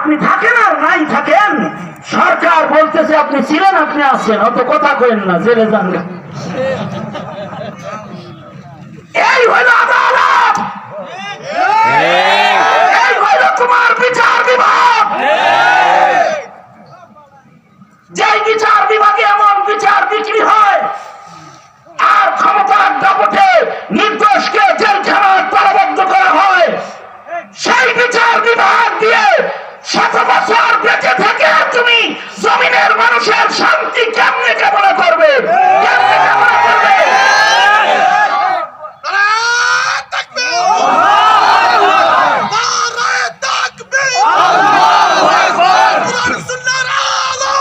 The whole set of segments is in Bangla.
আপনি থাকেন আর নাই থাকেন? সরকার বলতেছে আপনি ছিলেন, আপনি আছেন। অত কথা কেন না, জেলে যান। এই হইল আদালত! এই হইল তোমার বিচার বিভাগ! যেই বিচার বিভাগে এমন বিচার বিক্রি হয়, আর ক্ষমতার দাপটে নির্দোষকে জেলখানায় তালাবদ্ধ করা হয়, সেই বিচার বিভাগ দিয়ে শত বছর বেঁচে থেকে তুমি জমিনের মানুষের শান্তি কেমনে কামনা করবে? কেমনে কামনা করবে নারায়ে তাকবীর! নারায়ে তাকবীর! কোরআন সুন্নাহর আলো!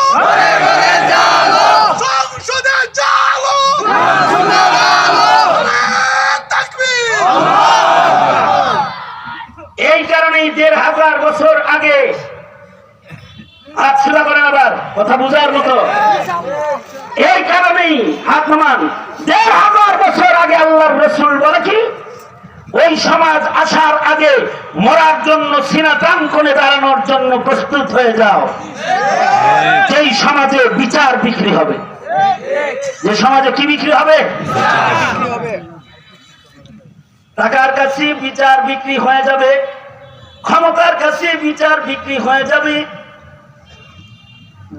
সংসদে জালো! নারায়ে তাকবীর! এই কারণেই দেড় হাজার বছর আগে হাত সোজা করেন আবার কথা বোঝার মতো এই কারণেই হাত নামান দেড় হাজার বছর আগে আল্লাহর রসুল বলে কি ওই সমাজ আসার আগে মরার জন্য সিনা করে দাঁড়ানোর জন্য প্রস্তুত হয়ে যাও। যেই সমাজে বিচার বিক্রি হবে। যে সমাজে কি বিক্রি হবে? টাকার কাছে বিচার বিক্রি হয়ে যাবে, ক্ষমতার কাছে বিচার বিক্রি হয়ে যাবে।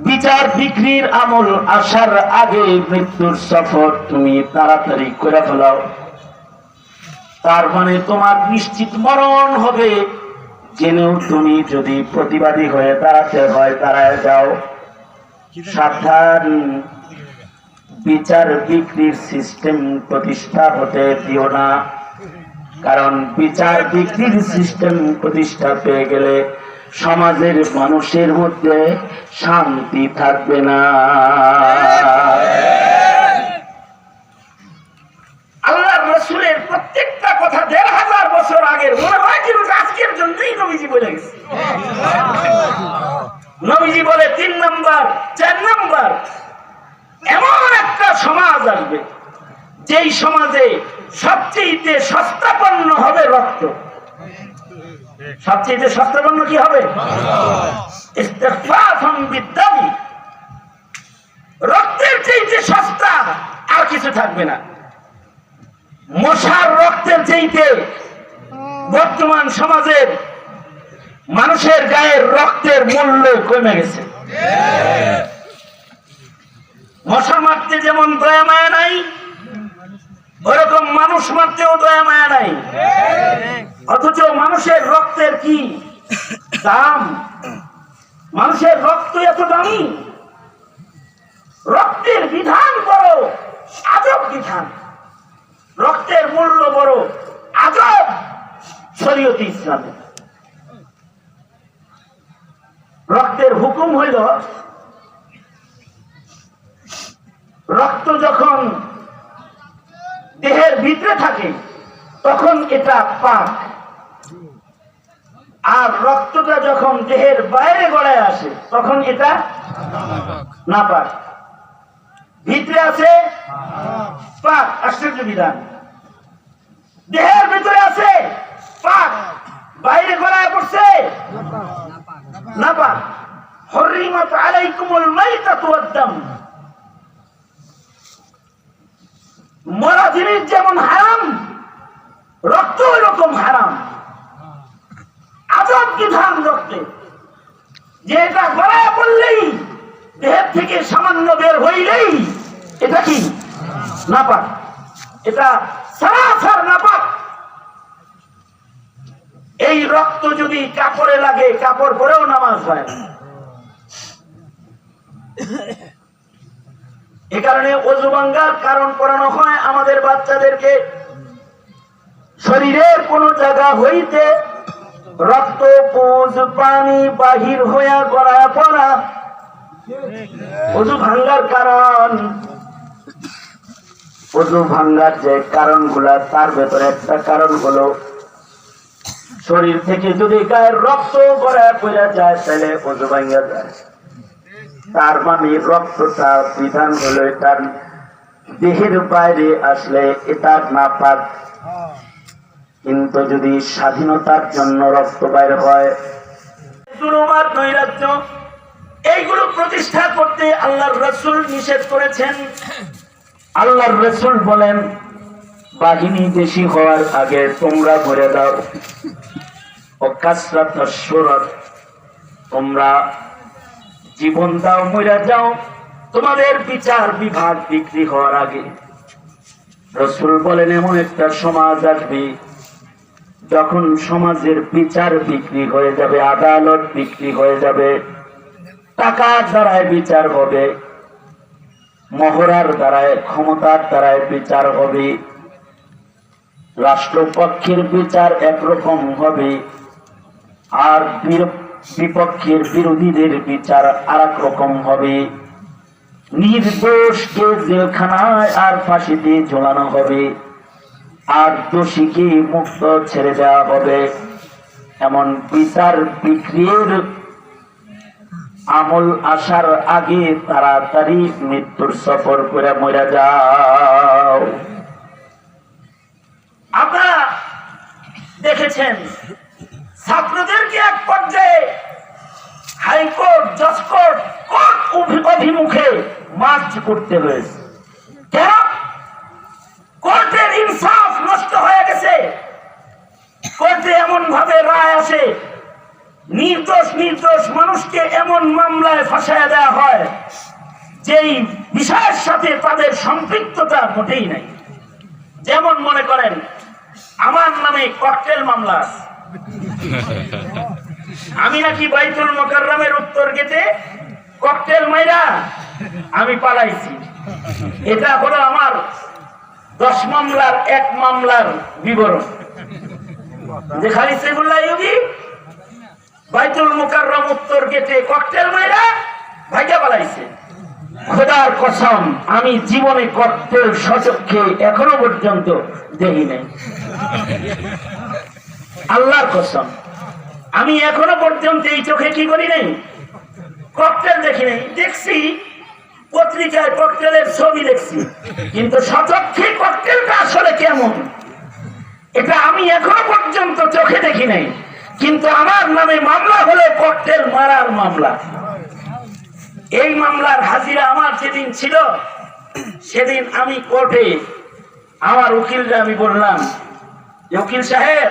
বিচার বিক্রির আমল আসার আগে মৃত্যুর সফর তুমি তাড়াতাড়ি করে ফেলাও। তার মানে তোমার নিশ্চিত মরণ হবে। জেনেও তুমি যদি প্রতিবাদী হয়ে দাঁড়াতে হয়, দাঁড়ায় যাও। সাবধান। বিচার বিক্রির সিস্টেম প্রতিষ্ঠা হতে দিও না। কারণ বিচার বিক্রির সিস্টেম প্রতিষ্ঠা পেয়ে গেলে সমাজের মানুষের মধ্যে শান্তি থাকবে না আল্লাহ রসুলের প্রত্যেকটা কথা দেড় হাজার বছর আগের মনে হয় কিন্তু আজকের জন্যই নবীজি বলে গেছে নবীজি বলে তিন নম্বর চার নম্বর এমন একটা সমাজ আসবে যেই সমাজে সবচেয়ে সস্তাপন্ন হবে রক্ত সবচেয়ে সস্তাপন্ন কি হবে? রক্তের চাইতে সস্তা, আর কিছু থাকবে না। মশার রক্তের চাইতে বর্তমান সমাজের মানুষের গায়ের রক্তের মূল্য কমে গেছে। মশা মারতে যেমন দয়া মায়া নাই ওরকম মানুষ মারতেও দয়া মায়া নাই। অথচ মানুষের রক্তের কি দাম? মানুষের রক্ত এত দামি? রক্তের বিধান বড় বিধান। রক্তের মূল্য বড়, আজব শরীয়তে ইসলামে। রক্তের হুকুম হইল, রক্ত যখন দেহের ভিতরে থাকে, তখন এটা পাক আর রক্তটা যখন দেহের বাইরে গড়ায় আসে, তখন এটা না পাক ভিতরে আছে পাক আশ্চর্য বিধান। দেহের ভিতরে আছে পাক বাইরে গড়ায় পড়ছে না পাক হরিমত আলাইকুমুল মাইতাতু ওয়াদ-দাম মরা জিনিস যেমন হারাম, রক্ত এরকম হারাম। আজব কি বিধান রক্তে? যে এটা গড়ায় পড়লেই দেহের থেকে সামান্য বের হইলেই, এটা কি? নাপাক। এটা সারাসার নাপাক। এই রক্ত যদি কাপড়ে লাগে, কাপড় পরেও নামাজ হয় এ কারণে অজু ভাঙ্গার কারণ পড়ানো হয় আমাদের বাচ্চাদেরকে। শরীরের কোন জায়গা হইতে রক্ত, পুজ, পানি বাহির হইয়া গড়ায় পড়া। অজু ভাঙ্গার কারণ। অজু ভাঙ্গার যে কারণগুলা, তার ভেতরে একটা কারণ হলো, শরীর থেকে যদি গায়ের রক্ত গড়ায় পড়া যায়, তাহলে অজু ভাঙ্গা যায়। তার মানে রক্তটা বিধান হলো এটার দেহের বাইরে আসলে এটা না পাক। কিন্তু যদি স্বাধীনতার জন্য রক্ত বাইর হয় এইগুলো প্রতিষ্ঠা করতে আল্লাহর রসুল নিষেধ করেছেন। আল্লাহর রসুল বলেন, বাহিনী বেশি হওয়ার আগে তোমরা ভরে দাও। ও কাসরাত তোমরা জীবন দাও মরে যাও। তোমাদের বিচার বিভাগ বিক্রি হওয়ার আগে। রসুল বলেন, এমন একটা সমাজ আসবে, যখন সমাজের বিচার বিক্রি হয়ে যাবে, আদালত বিক্রি হয়ে যাবে টাকার দ্বারায় বিচার হবে, মহড়ার দ্বারায়, ক্ষমতার দ্বারায় বিচার হবে, রাষ্ট্রপক্ষের বিচার একরকম হবে, আর বিপক্ষের বিরোধীদের বিচার আর রকম হবে নির্দোষকে জেলখানায় আর ফাঁসিতে ঝোলানো হবে। আর দোষীকে মুক্ত ছেড়ে দেওয়া হবে। এমন বিচার বিক্রির আমল আসার আগে তাড়াতাড়ি মৃত্যুর সফর করে মরে যাও। আপনারা দেখেছেন ছাত্রদেরকে এক পর্যায়ে high court, judge court, court অভিমুখে মার্চ করতে হয়েছে। কেন? কোর্টের ইনসাফ নষ্ট হয়ে গেছে। কোর্টে এমন ভাবে রায় আসে, নির্দোষ নির্দোষ মানুষকে এমন মামলায় ফাঁসায় দেওয়া হয়, যেই বিষয়ের সাথে তাদের সম্পৃক্ততা মোটেই নাই। যেমন মনে করেন, আমার নামে ককটেল মামলা। আমি নাকি বাইতুল মোকাররমের উত্তর গেটে ককটেল মাইরা আমি পালাইছি। এটা হলো আমার দশ মামলার, এক মামলার বিবরণ। যে খালি সেগুল্লা ইউবি বাইতুল মুকাররম উত্তর গেটে ককটেল মাইরা ভাইয়া পালাইছে। খোদার কসম, আমি জীবনে ককটেল সচক্ষে এখনও পর্যন্ত দেখি নাই। আল্লাহর কসম। আমি এখনও পর্যন্ত এই চোখে কি করি নাই? ককটেল দেখি নাই। দেখছি, পত্রিকায় ককটেলের ছবি দেখছি। কিন্তু সচক্ষে ককটেলটা আসলে কেমন? এটা আমি এখনও পর্যন্ত চোখে দেখি নাই। কিন্তু আমার নামে মামলা হলে ককটেল মারার মামলা। এই মামলার হাজিরা আমার যেদিন ছিল, সেদিন আমি কোর্টে আমার উকিলরা আমি বললাম, উকিল সাহেব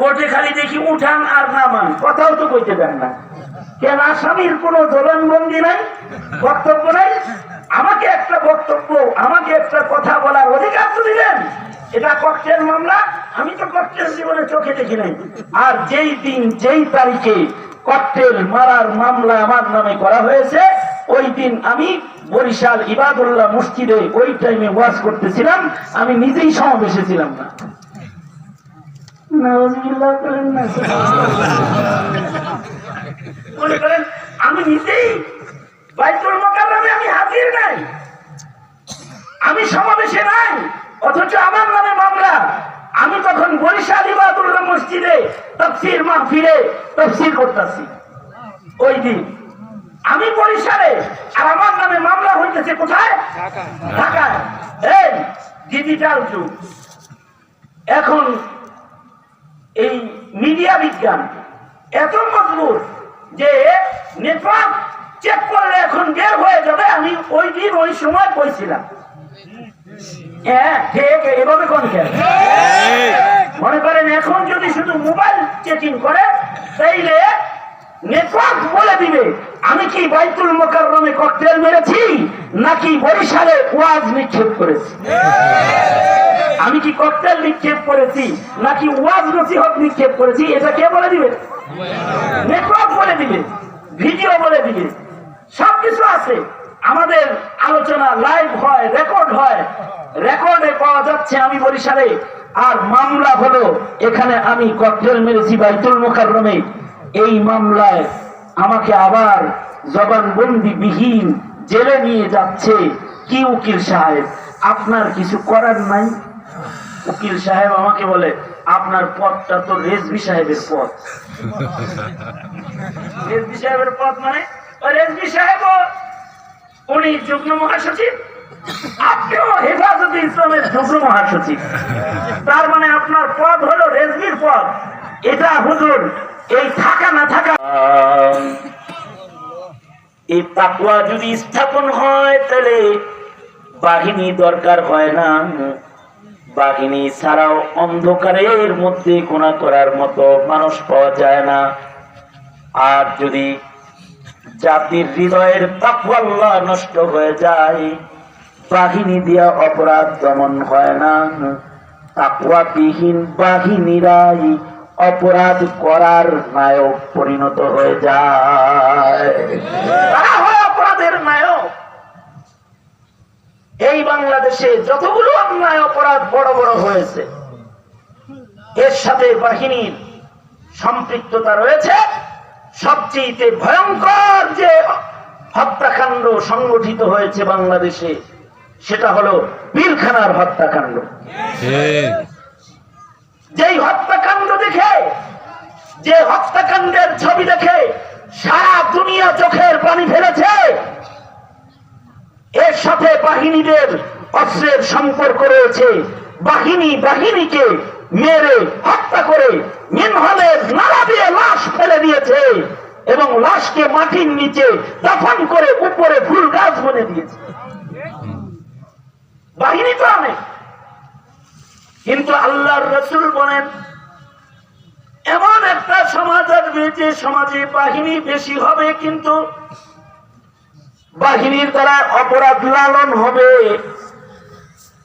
কোর্টে খালি দেখি উঠান আর নামান। কথাও তো কইতে দেন না। কেন আসামির কোনো জবানবন্দি নাই? বক্তব্য নাই? আমাকে একটা বক্তব্য, আমাকে একটা কথা বলার অধিকার তো দিলেন। এটা ককটেল মামলা, আমি তো ককটেল জীবনে চোখে দেখি নাই। আর যেই দিন, যেই তারিখে ককটেল মারার মামলা আমার নামে করা হয়েছে, ওই দিন আমি বরিশাল ইবাদুল্লাহ মসজিদে ওই টাইমে ওয়াজ করতেছিলাম, আমি নিজেই সমাবেশে ছিলাম না। মনে করেন আমি নিজেই বাইতুল মোকাররমে আমি হাজির নাই। আমি সমাবেশে নাই অথচ আমার নামে মামলা। আমি তখন বরিশাল ইবাদুল্লাহ মসজিদে তফসির মাহফিলে তফসির করতেছি। ওই দিন। আমি বরিশালে আর আমার নামে মামলা হইতেছে কোথায়? ঢাকায়। এই ডিজিটাল যুগ। এখন এই মিডিয়া বিজ্ঞান এত মজবুত যে নেটওয়ার্ক চেক করলে এখন বের হয়ে যাবে, আমি ওই দিন ওই সময় কইছিলাম হ্যাঁ এভাবে কোন মনে করেন এখন যদি শুধু মোবাইল চেকিং করে, তাইলে নেটওয়ার্ক বলে দিবে, আমি কি বাইতুল মোকাররমে ককটেল মেরেছি, নাকি বরিশালে ওয়াজ নিক্ষেপ করেছি? আমি কি ককটেল নিক্ষেপ করেছি? নাকি ওয়াজ নসিহত নিক্ষেপ করেছি? এটা কে বলে দিবে? নেটওয়ার্ক বলে দিবে, ভিডিও বলে দিবে, সবকিছু আছে। আমাদের আলোচনা লাইভ হয় রেকর্ড হয়। রেকর্ডে পাওয়া যাচ্ছে আমি বরিশালে। আর মামলা হলো, এখানে আমি ককটেল মেরেছি বাইতুল মোকাররমে। এই মামলায় আমাকে আবার জবানবন্দি বিহীন জেলে নিয়ে যাচ্ছে কি উকিল সাহেব। আপনার কিছু করার নাই? উকিল সাহেব আমাকে বলে, আপনার পথটা তো রেজবি সাহেবের পদ রেজবি সাহেবের পদ মানে? রেজবি সাহেব উনি যুগ্ম মহাসচিব? তার মানে আপনার হলো এটা এই থাকা না থাকা। এই তাকুয়া যদি স্থাপন হয়, তাহলে বাহিনী দরকার হয় না। বাহিনী ছাড়াও অন্ধকারের মধ্যে কোনা করার মতো মানুষ পাওয়া যায় না। আর যদি জাতির হৃদয়ের তাকুয়াল্লাহ নষ্ট হয়ে যায়, বাহিনী দিয়া অপরাধ দমন হয় না। তাকুয়াবিহীন বাহিনীরাই অপরাধ করার নায়ক পরিণত হয়ে যায় তারা হয় অপরাধের নায়ক এই বাংলাদেশে যতগুলো অন্যায় অপরাধ বড় বড় হয়েছে, এর সাথে বাহিনীর সম্পৃক্ততা রয়েছে। সবচেয়ে ভয়ঙ্কর যে হত্যাকাণ্ড সংগঠিত হয়েছে বাংলাদেশে, সেটা হলো পিলখানার হত্যাকাণ্ড। যেই হত্যাকাণ্ড দেখে, যে হত্যাকাণ্ডের ছবি দেখে সারা দুনিয়া চোখের পানি ফেলেছে বাহিনীদের অস্ত্রের সম্পর্ক রয়েছে। বাহিনী বাহিনীকে মেরে হত্যা করে মিনহলের নালা দিয়ে লাশ ফেলে দিয়েছে এবং লাশকে মাটির নিচে দফন করে উপরে ফুল গাছ বনে দিয়েছে। বাহিনী তো অনেক। কিন্তু আল্লাহর রসুল বলেন, এমন একটা সমাজ আসবে যে সমাজে বাহিনী বেশি হবে কিন্তু বাহিনীর দ্বারা অপরাধ লালন হবে।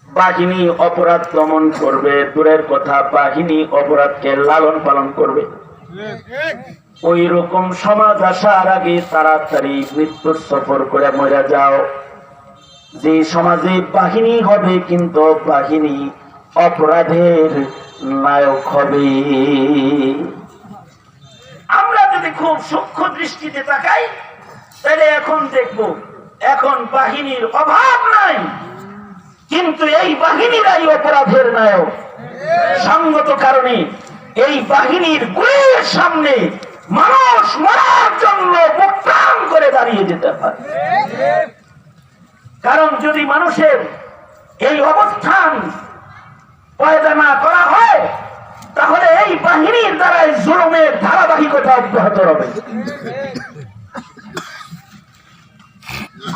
বাহিনী অপরাধ দমন করবে। দূরের কথা, বাহিনী অপরাধকে লালন পালন করবে। ওই রকম সমাজ আসার আগে তাড়াতাড়ি মৃত্যুর সফর করে মরে যাও। যে সমাজে বাহিনী হবে, কিন্তু বাহিনী অপরাধের নায়ক হবে। আমরা যদি খুব সূক্ষ্ম দৃষ্টিতে তাকাই তাহলে এখন দেখব, এখন বাহিনীর অভাব নাই। কিন্তু এই বাহিনীরাই অপরাধের নায়ক। সঙ্গত কারণে এই বাহিনীর গুলির সামনে মানুষ মরার জন্য মুক্তান করে দাঁড়িয়ে যেতে পারে। কারণ যদি মানুষের এই অবস্থান পয়দা না করা হয়, তাহলে এই বাহিনীর দ্বারাই জুলুমের ধারাবাহিকতা অব্যাহত রবে।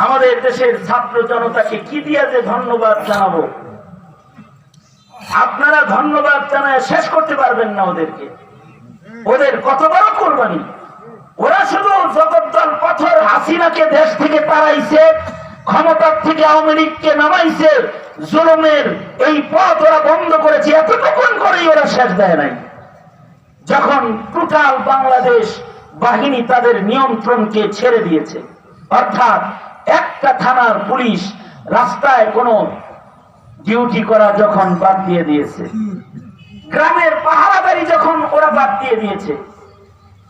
আমাদের দেশের ছাত্র জনতাকে কি দিয়ে যে ধন্যবাদ জানাব? আপনারা ধন্যবাদ জানায় শেষ করতে পারবেন না ওদেরকে। ওদের কত বড় কোরবানি। ওরা শুধু জগদ্দল পথর হাসিনাকে দেশ থেকে তাড়াইছে ক্ষমতার থেকে আওয়ামী লীগকে নামাইছে, জুলুমের এই পথ ওরা বন্ধ করেছে, এতটুকুন করেই ওরা শেষ দেয় নাই। যখন টোটাল বাংলাদেশ বাহিনী তাদের নিয়ন্ত্রণকে ছেড়ে দিয়েছে, অর্থাৎ একটা থানার পুলিশ রাস্তায় কোনো ডিউটি করা যখন বাদ দিয়ে দিয়েছে। গ্রামের পাহারাদারি যখন ওরা বাদ দিয়ে দিয়েছে,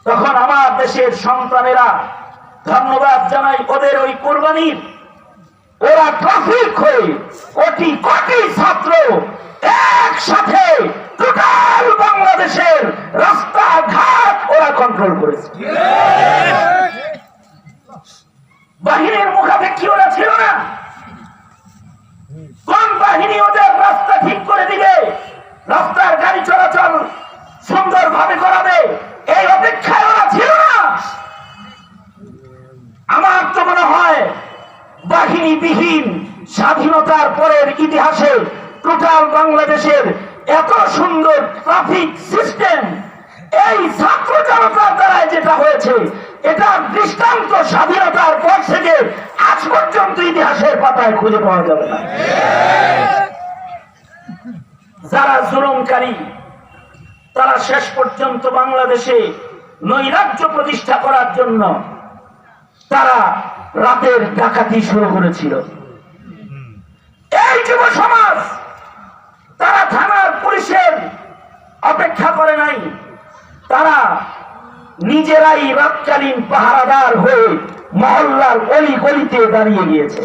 তখন আমার দেশের সন্তানেরা ধন্যবাদ জানাই ওদের ওই কোরবানির। ওরা ট্রাফিক হয়ে কোটি কোটি ছাত্র একসাথে টোটাল বাংলাদেশের রাস্তাঘাট ওরা কন্ট্রোল করেছে। বাহিনীর মুখাপেক্ষি ওরা ছিল না। কোন বাহিনী ওদের রাস্তা ঠিক করে দিবে? রাস্তার গাড়ি চলাচল সুন্দরভাবে করাবে? এই অপেক্ষায় ওরা ছিল না। আমার তো মনে হয় বাহিনীবিহীন স্বাধীনতার পরের ইতিহাসে টোটাল বাংলাদেশের এত সুন্দর ট্রাফিক সিস্টেম এই ছাত্র জনতার দ্বারা যেটা হয়েছে, এটা দৃষ্টান্ত স্বাধীনতার পর থেকে আজ পর্যন্ত ইতিহাসের পাতায় খুঁজে পাওয়া যাবে না। যারা জুলুমকারী, তারা শেষ পর্যন্ত বাংলাদেশে নৈরাজ্য প্রতিষ্ঠা করার জন্য তারা রাতের ডাকাতি শুরু করেছিল। এই যুব সমাজ, তারা থানার পুলিশের অপেক্ষা করে নাই। তারা নিজেরাই রাতকালীন পাহারাদার হয়ে মহল্লার অলি গলিতে দাঁড়িয়ে গিয়েছে।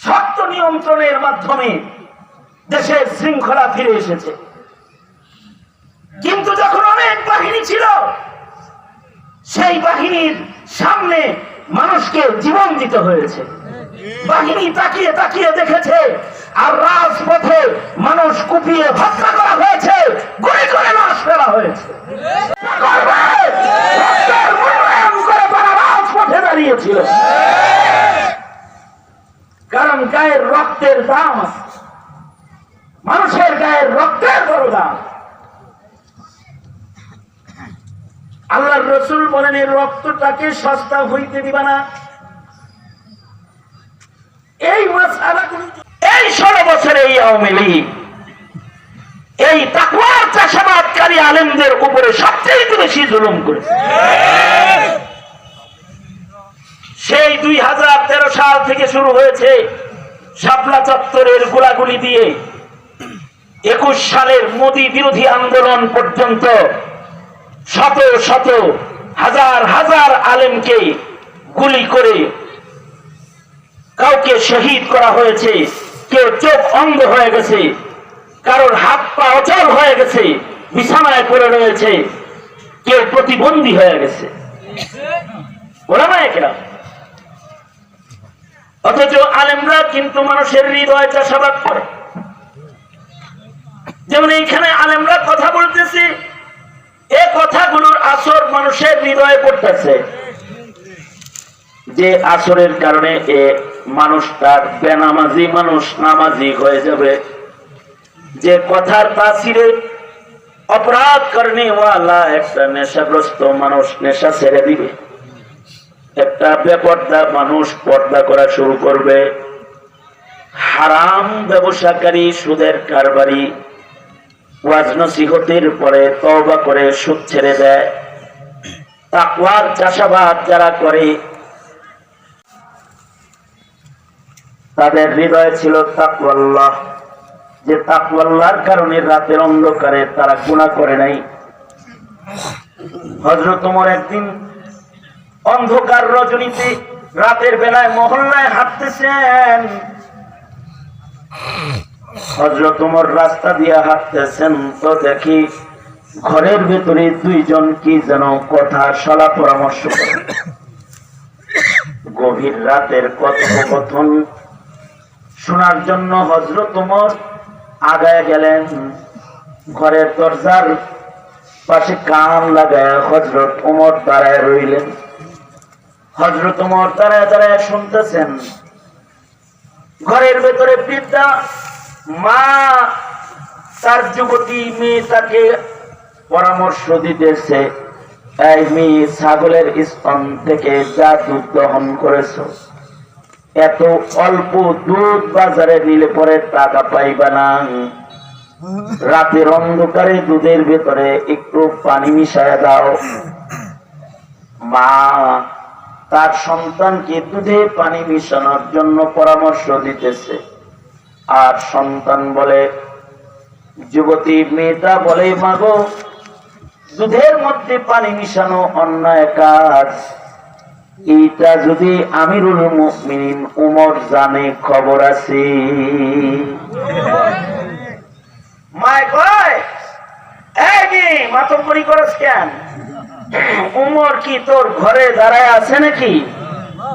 শক্ত নিয়ন্ত্রণের মাধ্যমে দেশের শৃঙ্খলা ফিরে এসেছে। কিন্তু যখন অনেক বাহিনী ছিল, সেই বাহিনীর সামনে মানুষকে জীবন দিতে হয়েছে। বাহিনী তাকিয়ে তাকিয়ে দেখেছে আর রাজপথে মানুষ কুপিয়ে হত্যা করা হয়েছে, গুলি করে লাশ ফেলা হয়েছে। কারণ গায়ের রক্তের দাম মানুষের গায়ের রক্তের বড় দাম। আল্লাহর রসুল বলেন, এই রক্তটাকে সস্তা হইতে দিবানা না। জুলুম করেছে। সেই দুই হাজার তেরো সাল থেকে শুরু হয়েছে শাপলা চত্বরের গোলাগুলি দিয়ে। একুশ সালের মোদী বিরোধী আন্দোলন পর্যন্ত শত শত হাজার হাজার আলেমকে গুলি করে কাউকে শহীদ করা হয়েছে। কেউ চোখ অন্ধ হয়ে গেছে, কারোর হাত পা অচল হয়ে গেছে, বিছানায় পড়ে রয়েছে। কেউ প্রতিবন্ধী হয়ে গেছে। অথচ আলেমরা কিন্তু মানুষের হৃদয় চাষাবাদ করে। যেমন এইখানে আলেমরা কথা বলতেছে, এ কথাগুলোর আসর মানুষের হৃদয়ে পড়তেছে। যে আসরের কারণে এ মানুষটার বেনামাজি মানুষ নামাজি হয়ে যাবে। যে কথার তাসিরে অপরাধ করনে ওয়ালা একটা নেশাগ্রস্ত মানুষ নেশা ছেড়ে দিবে। একটা বেপর্দা মানুষ পর্দা করা শুরু করবে। হারাম ব্যবসাকারী সুদের কারবারি ওয়াজ নসিহতের পরে তওবা করে সুদ ছেড়ে দেয়। তাকওয়ার চাষাবাদ যারা করে, তাদের হৃদয় ছিল তাকওয়াল্লাহ। যে তাকওয়াল্লাহর কারণে রাতের অন্ধকারে তারা গুনাহ করে নাই। হযরত ওমর একদিন অন্ধকার রজনীতে রাতের বেলায় মহল্লায় হাঁটতেছেন। হজরত উমর রাস্তা দিয়ে হাঁটতেছেন তো দেখি ঘরের ভেতরে দুইজন কি যেন কথা সলা পরামর্শ করে। গভীর রাতের কথোপকথন শোনার জন্য হজরত উমর আগায় গেলেন। ঘরের দরজার পাশে কান লাগায় হজরত উমর দাঁড়ায় রইলেন। হজরত উমর দাঁড়ায় দাঁড়ায় শুনতেছেন, ঘরের ভেতরে বৃদ্ধা মা, তার যুবতী মেয়ে তাকে পরামর্শ দিতেছে, এই মেয়ে ছাগলের স্তন থেকে যা দুধ দহন করেছ এত অল্প দুধ বাজারে নিলে পরে টাকা পাইবা না। রাতের অন্ধকারে দুধের ভেতরে একটু পানি মিশায় দাও। মা, তার সন্তানকে দুধে পানি মিশানোর জন্য পরামর্শ দিতেছে। আর সন্তান বলে, যুবতী মেয়েটা বলে মাগো দুধের মধ্যে পানি মিশানো অন্যায় কাজ। এইটা যদি আমিরুল উমর জানে খবর আছে।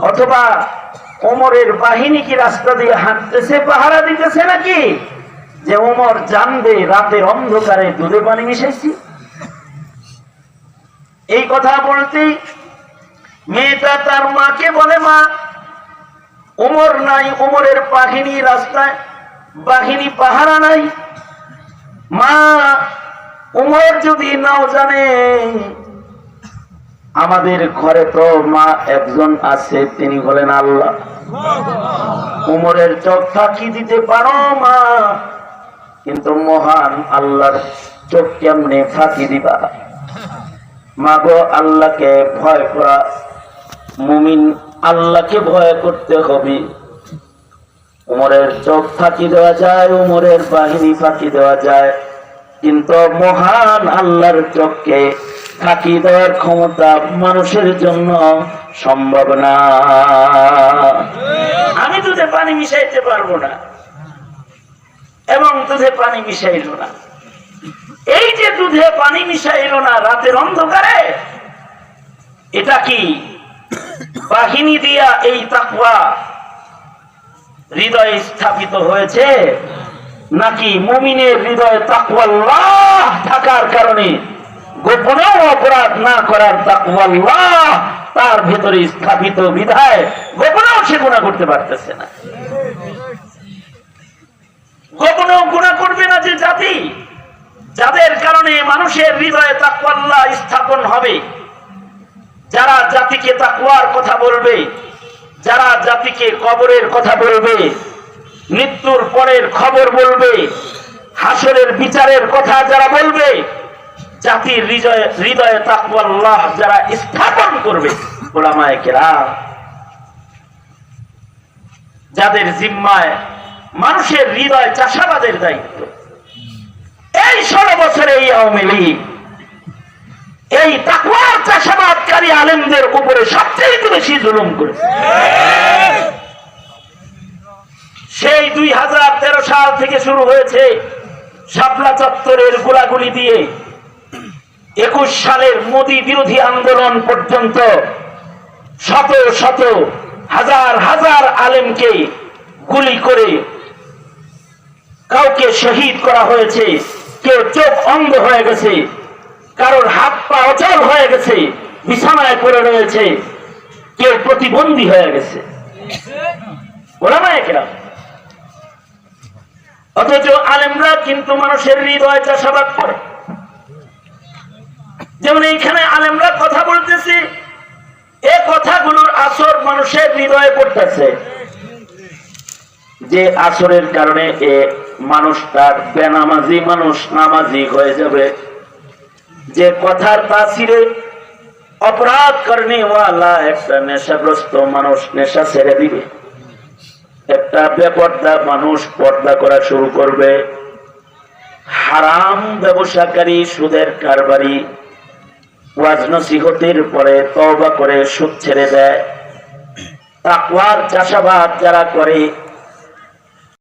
অথবা ওমরের বাহিনী কি রাস্তা দিয়ে হাঁটতেছে, পাহারা দিতেছে নাকি? যে ওমর অন্ধকারে দুধে পানি মিশাইছি। এই কথা বলতেই মেয়েটা তার মাকে বলে, মা ওমর নাই ওমরের বাহিনী রাস্তায়, বাহিনী পাহারা নাই। মা, উমর যদি নাও জানে, আমাদের ঘরে তো মা একজন আছে, তিনি হলেন আল্লাহ। উমরের চোখ ফাঁকি দিতে পারো, মা? কিন্তু মহান আল্লাহর চোখ কেমনে ফাঁকি দিবা? মাগো আল্লাহকে ভয় করা মুমিন আল্লাহকে ভয় করতে হবে। উমরের চোখ ফাঁকি দেওয়া যায়, উমরের বাহিনী ফাঁকি দেওয়া যায়। কিন্তু মহান আল্লাহর চোখকে ফাঁকি দেওয়ার ক্ষমতা মানুষের জন্য সম্ভব না। আমি দুধে পানি মিশাইতে পারব না এবং দুধে পানি মিশাইল না। এই যে দুধে পানি মিশাইল না রাতের অন্ধকারে, এটা কি বাহিনী দিয়া এই তাকুয়া হৃদয়ে স্থাপিত হয়েছে, নাকি মুমিনের হৃদয়ে তাকওয়াল্লাহ থাকার কারণে গোপনেও অপরাধ না করার তাকওয়াল্লাহ তার ভেতরে স্থাপিত বিধায় গোপনেও সে গুণা করতে পারতেছে না। গোপনেও গুণা করবে না যে জাতি, যাদের কারণে মানুষের হৃদয়ে তাকওয়াল্লাহ স্থাপন হবে। যারা জাতিকে তাকুয়ার কথা বলবে, যারা জাতিকে কবরের কথা বলবে, মৃত্যুর পরের খবর বলবে, হাসরের বিচারের কথা যারা বলবে, জাতির হৃদয়ে হৃদয়ে তাকুয়াল্লাহ যারা স্থাপন করবে যাদের জিম্মায় মানুষের হৃদয় চাষাবাদের দায়িত্ব। এই ষোলো বছরে এই আওয়ামী লীগ, এই তাকুয়ার চাষাবাদকারী আলেমদের উপরে সবচেয়ে বেশি জুলুম করেছে। সেই দুই হাজার তেরো সাল থেকে শুরু হয়েছে শাপলা চত্বরের গোলাগুলি দিয়ে। একুশ সালের মোদী বিরোধী আন্দোলন পর্যন্ত শত শত হাজার হাজার আলেমকে গুলি করে কাউকে শহীদ করা হয়েছে, কেউ চোখ অন্ধ হয়ে গেছে, কারোর হাত পা অচল হয়ে গেছে বিছানায় পড়ে রয়েছে। কেউ প্রতিবন্ধী হয়ে গেছে। ওলামায় কেরাম। অথচ আলেমরা কিন্তু মানুষের হৃদয় চাষাবাদ করে। যেমন এইখানে আলেমরা কথা বলতেছি, এ কথাগুলোর আসর মানুষের হৃদয়ে পড়তেছে। যে আসরের কারণে এ মানুষটার বেনামাজি মানুষ নামাজি হয়ে যাবে। যে কথার তাসিরে অপরাধ করনে ওয়ালা একটা নেশাগ্রস্ত মানুষ নেশা ছেড়ে দিবে। একটা বেপর্দা মানুষ পর্দা করা শুরু করবে। হারাম ব্যবসাকারী সুদের কারবারি ওয়াজ নসিহতের পরে তওবা করে সুদ ছেড়ে দেয়। তাকওয়ার চাষাবাদ যারা করে